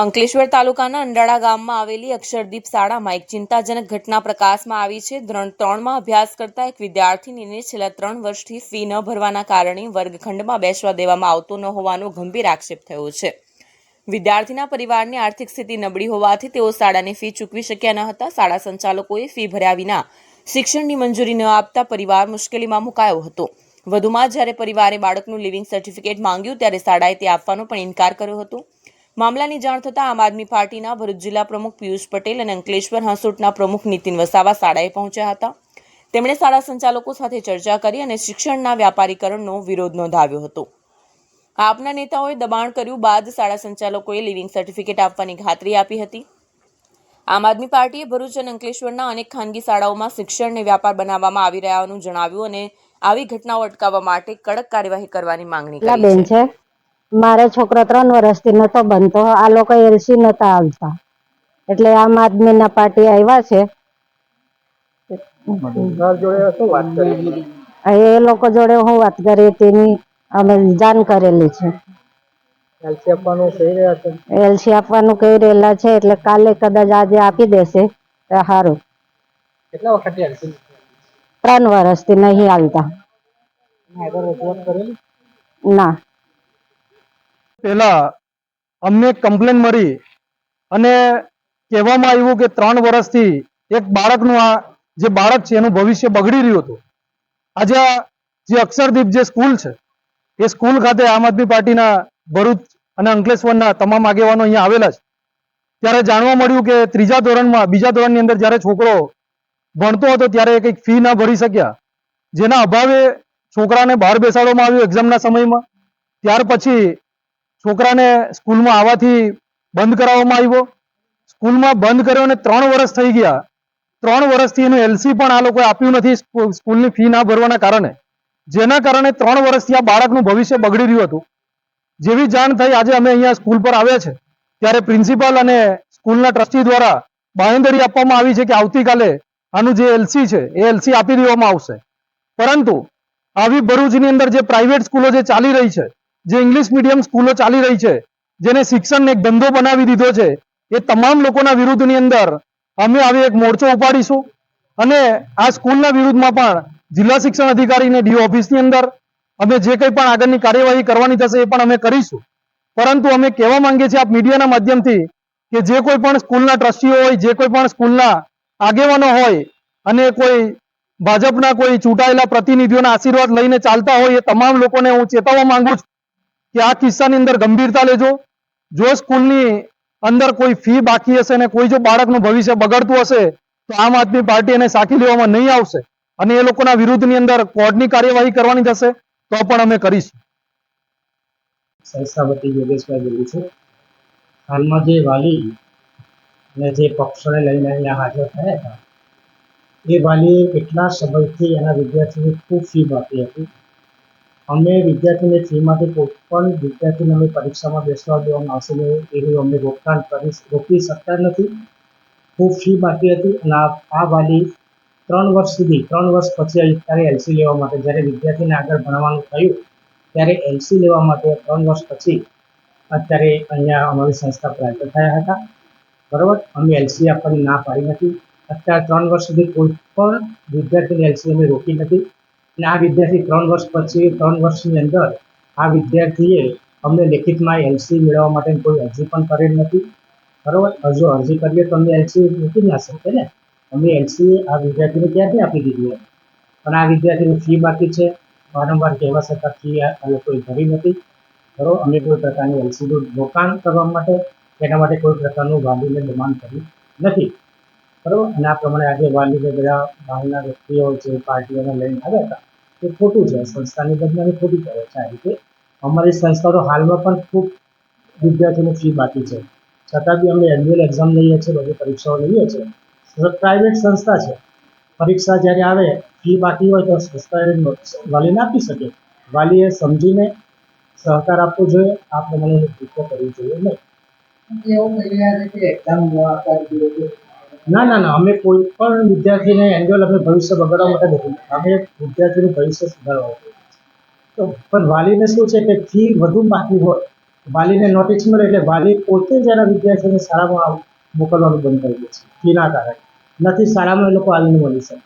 અંકલેશ્વર તાલુકાના અંડાળા ગામમાં આવેલી અક્ષરદીપ શાળામાં એક ચિંતાજનક ઘટના પ્રકાશમાં આવી છે. ધોરણ ત્રણમાં અભ્યાસ કરતા એક વિદ્યાર્થીનીને છેલ્લા ત્રણ વર્ષથી ફી ન ભરવાના કારણે વર્ગખંડમાં બેસવા દેવામાં આવતો ન હોવાનો ગંભીર આક્ષેપ થયો છે. વિદ્યાર્થીના પરિવારની આર્થિક સ્થિતિ નબળી હોવાથી તેઓ શાળાની ફી ચૂકવી શક્યા ન હતા. શાળા સંચાલકોએ ફી ભર્યા વિના શિક્ષણની મંજૂરી ન આપતા પરિવાર મુશ્કેલીમાં મુકાયો હતો. વધુમાં જ્યારે પરિવારે બાળકનું લિવિંગ સર્ટિફિકેટ માંગ્યું ત્યારે શાળાએ તે આપવાનો પણ ઇનકાર કર્યો હતો. મામલાની જાણ થતાં આમ આદમી પાર્ટીના ભરૂચ જિલ્લા પ્રમુખ પિયુષ પટેલ અને અંકલેશ્વર હાંસોટના પ્રમુખ નીતિન વસાવા શાળાએ પહોંચ્યા હતા. તેમણે શાળા સંચાલકો સાથે ચર્ચા કરી અને શિક્ષણના વ્યાપારીકરણનો વિરોધ નોંધાવ્યો હતો. આપના નેતાઓએ દબાણ કર્યું બાદ શાળા સંચાલકોએ લિવિંગ સર્ટિફિકેટ આપવાની ખાતરી આપી હતી. આમ આદમી પાર્ટીએ ભરૂચ અને અંકલેશ્વરના અનેક ખાનગી શાળાઓમાં શિક્ષણને વ્યાપાર બનાવવામાં આવી રહ્યાનું જણાવ્યું અને આવી ઘટનાઓ અટકાવવા માટે કડક કાર્યવાહી કરવાની માંગણી કરી છે. મારો છોકરો ત્રણ વર્ષથી નતો બનતો. આ લોકો એલસી નતા આવતા. એટલે આમ આદમીના પાર્ટી આવ્યા છે. એ લોકો જોડે હું વાત કરી તેની અમે જાણ કરેલી છે. એલસી આપવાનું કહી રહ્યા છે? એલસી આપવાનું કહી રહેલા છે એટલે કાલે કદાચ આજે આપી દેશે. તો સારું કેટલા વખત એલસી ત્રણ વર્ષથી નહીં આવતા. ના. પહેલા અમને કમ્પ્લેન મળી અને કહેવામાં આવ્યું કે ત્રણ વર્ષથી એક બાળકનું આ જે બાળક છે એનું ભવિષ્ય બગડી રહ્યું હતું. આજે જે અક્ષરદીપ જે સ્કૂલ છે, એ સ્કૂલ ખાતે આમ આદમી પાર્ટીના ભરૂચ અને અંકલેશ્વરના તમામ આગેવાનો અહીંયા આવેલા છે. ત્યારે જાણવા મળ્યું કે ત્રીજા ધોરણમાં, બીજા ધોરણની અંદર જ્યારે છોકરો ભણતો હતો ત્યારે કંઈક ફી ના ભરી શક્યા. જેના અભાવે છોકરાને બહાર બેસાડવામાં આવ્યું એક્ઝામના સમયમાં. ત્યાર પછી છોકરાને સ્કૂલમાં આવવાથી બંધ કરાવવામાં આવ્યો. સ્કૂલમાં બંધ કર્યો અને ત્રણ વર્ષ થઈ ગયા. ત્રણ વર્ષથી એનું એલસી પણ આ લોકોએ આપ્યું નથી સ્કૂલની ફી ના ભરવાના કારણે. જેના કારણે ત્રણ વર્ષથી આ બાળકનું ભવિષ્ય બગડી રહ્યું હતું. જેવી જાણ થઈ આજે અમે અહીંયા સ્કૂલ પર આવ્યા છે. ત્યારે પ્રિન્સિપાલ અને સ્કૂલના ટ્રસ્ટી દ્વારા બાંહેધરી આપવામાં આવી છે કે આવતીકાલે આનું જે એલસી છે, એ એલસી આપી દેવામાં આવશે. પરંતુ આવી ભરૂચની અંદર જે પ્રાઇવેટ સ્કૂલો જે ચાલી રહી છે જે ઇંગ્લિશ મીડિયમ સ્કૂલો ચાલી રહી છે, જેને શિક્ષણને એક ધંધો બનાવી દીધો છે, એ તમામ લોકોના વિરુદ્ધની અંદર અમે આવી એક મોરચો ઉપાડીશું. અને આ સ્કૂલના વિરુદ્ધમાં પણ જિલ્લા શિક્ષણ અધિકારીને ડીઓ ઓફિસની અંદર અમે જે કંઈ પણ આગળની કાર્યવાહી કરવાની થશે એ પણ અમે કરીશું. પરંતુ અમે કહેવા માંગીએ છીએ આપ મીડિયાના માધ્યમથી કે જે કોઈ પણ સ્કૂલના ટ્રસ્ટીઓ હોય, જે કોઈ પણ સ્કૂલના આગેવાનો હોય, અને કોઈ ભાજપના કોઈ ચૂંટાયેલા પ્રતિનિધિઓના આશીર્વાદ લઈને ચાલતા હોય, એ તમામ લોકોને હું ચેતવવા માંગુ છું. કે આ કિસ્સાની અંદર ગંભીરતા લેજો. જો સ્કૂલની અંદર કોઈ ફી બાકી હશે અને કોઈ જો બાળકનું ભવિષ્ય બગડતું હશે, તો આમ આદમી પાર્ટી એને સાકી લેવામાં નહીં આવશે. અને એ લોકોના વિરુદ્ધની અંદર કોર્ટની કાર્યવાહી કરવાની થશે, તો પણ અમે કરીશું. સંસ્થાપતિ યોગેશભાઈ બોલું છું હાલમાં જે વાલી અને જે પક્ષોને લઈને અહીંયા હાજર થયા હતા, એ વાલીએ કેટલા સમયથી એના વિદ્યાર્થીની ખૂબ ફી બાકી હતી? અમે વિદ્યાર્થીને ફીમાંથી કોઈ પણ વિદ્યાર્થીને અમે પરીક્ષામાં બેસવા દેવામાં આવશે નહીં એવું અમે રોકતાણ કરી રોકી શકતા નથી. ખૂબ ફી બાકી હતી અને આ આ વાલી ત્રણ વર્ષ સુધી, ત્રણ વર્ષ પછી અત્યારે એલસી લેવા માટે, જ્યારે વિદ્યાર્થીને આગળ ભણવાનું થયું, ત્યારે એલસી લેવા માટે ત્રણ વર્ષ પછી અત્યારે અહીંયા અમારી સંસ્થા પ્રાપ્ત થયા હતા. બરાબર? અમે એલસી આપવાની ના પાડી નથી. અત્યારે ત્રણ વર્ષ સુધી કોઈ પણ વિદ્યાર્થીને એલસી અમે રોકી નથી. અને આ વિદ્યાર્થી ત્રણ વર્ષ પછી, ત્રણ વર્ષની અંદર આ વિદ્યાર્થીએ અમને લેખિતમાં એલસી મેળવવા માટે કોઈ અરજી પણ કરેલ નથી. બરાબર? હજુ અરજી કરીએ તો અમને એલસી મૂકી ના શકે ને? અમે એલસી આ વિદ્યાર્થીને ક્યાંથી આપી દીધી પણ આ વિદ્યાર્થીની ફી બાકી છે. વારંવાર કહેવા છતાં ફી આ લોકોએ ભરી નથી. બરાબર? અમે કોઈ પ્રકારની એલસીનું રોકાણ કરવા માટે એના માટે કોઈ પ્રકારનું વાલીને ડિમાન્ડ કરી નથી. બરાબર? અને આ પ્રમાણે આજે વાલીને બધા બહારના વ્યક્તિઓ જે પાર્ટીઓને લઈને આવ્યા હતા એ ખોટું છે. સંસ્થાની બદનામી ખોટી કરે છે આ રીતે. અમારી સંસ્થા તો હાલમાં પણ ખૂબ વિદ્યાર્થીઓની ફી બાકી છે. છતાં બી અમે એન્યુઅલ એક્ઝામ લઈએ છીએ, બધી પરીક્ષાઓ લઈએ છીએ. પ્રાઇવેટ સંસ્થા છે. પરીક્ષા જ્યારે આવે ફી બાકી હોય તો સંસ્થાએ વાલીને આપી શકે. વાલીએ સમજીને સહકાર આપવો જોઈએ. આ પ્રમાણે કૃત્ય કરવું જોઈએ નહીં. એવું કહી રહ્યા છે કે એક્ઝામ ન, ના ના, અમે કોઈ પણ વિદ્યાર્થીને એન્યુઅલ અમે ભવિષ્ય બગાડવા માટે નથી. અમે વિદ્યાર્થીનું ભવિષ્ય સુધારવા તો, પણ વાલીને શું છે કે ફી વધુ બાકી હોય, વાલીને નોટિસ મળે એટલે વાલી પોતે જ એના વિદ્યાર્થીઓને શાળામાં મોકલવાનું બંધ કરી દે છે. ફીના કારણે. નથી, શાળામાં એ લોકો આવીને મળી શકે